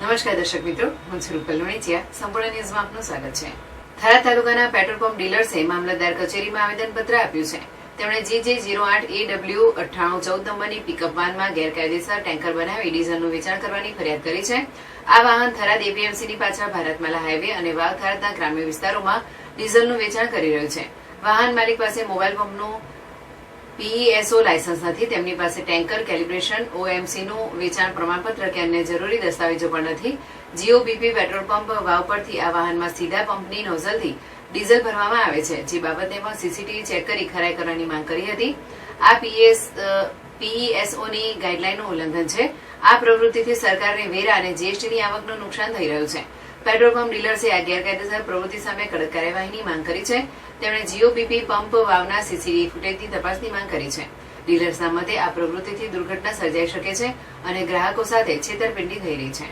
નમસ્કાર દર્શક મિત્રો, હું છું રૂપલ સંપૂર્ણ ન્યૂઝમાં આપનું સ્વાગત છે. થરા તાલુકાના પેટ્રોલ પંપ ડીલર્સે મામલતદાર કચેરીમાં આવેદનપત્ર આપ્યું છે. તેમણે જી જે જીરો આઠ એ ડબલ્યુ અઠ્ઠાણું ચૌદ નંબરની પિકઅપ વાનમાં ગેરકાયદેસર ટેન્કર બનાવી ડીઝલનું વેચાણ કરવાની ફરિયાદ કરી છે. આ વાહન થરાદ એપીએમસીની પાછળ ભારતમાલા હાઈવે અને વાવ થરાદના ગ્રામ્ય વિસ્તારોમાં ડીઝલનું વેચાણ કરી રહ્યું છે. વાહન માલિક પાસે મોબાઈલ પંપનું પીઈએસઓ લાયસન્સ નથી, તેમની પાસે ટેન્કર, કેલિબ્રેશન, ઓએમસીનું વેચાણ પ્રમાણપત્ર કે અન્ય જરૂરી દસ્તાવેજો પણ નથી. જીઓબીપી પેટ્રોલ પંપ વાવ પરથી આ વાહનમાં સીધા પંપની નોઝલથી ડીઝલ ભરવામાં આવે છે. જે બાબતને પણ સીસીટીવી ચેક કરી ખરાઈ કરવાની માંગ કરી હતી. આ પીએસ પીઈએસઓની ગાઈડલાઈનનું ઉલ્લંઘન છે. આ પ્રવૃત્તિથી સરકારને વેરા અને જીએસટીની આવકનું નુકસાન થઈ રહ્યું છે. પેટ્રોલ પંપ ડીલર્સે આ ગેરકાયદેસર પ્રવૃત્તિ સામે કડક કાર્યવાહીની માંગ કરી છે. તેમણે જીઓપીપી પંપ વાવના સીસીટીવી ફૂટેજની તપાસની માંગ કરી છે. ડીલર્સના મતે આ પ્રવૃત્તિથી દુર્ઘટના સર્જાઈ શકે છે અને ગ્રાહકો સાથે છેતરપિંડી થઈ રહી છે.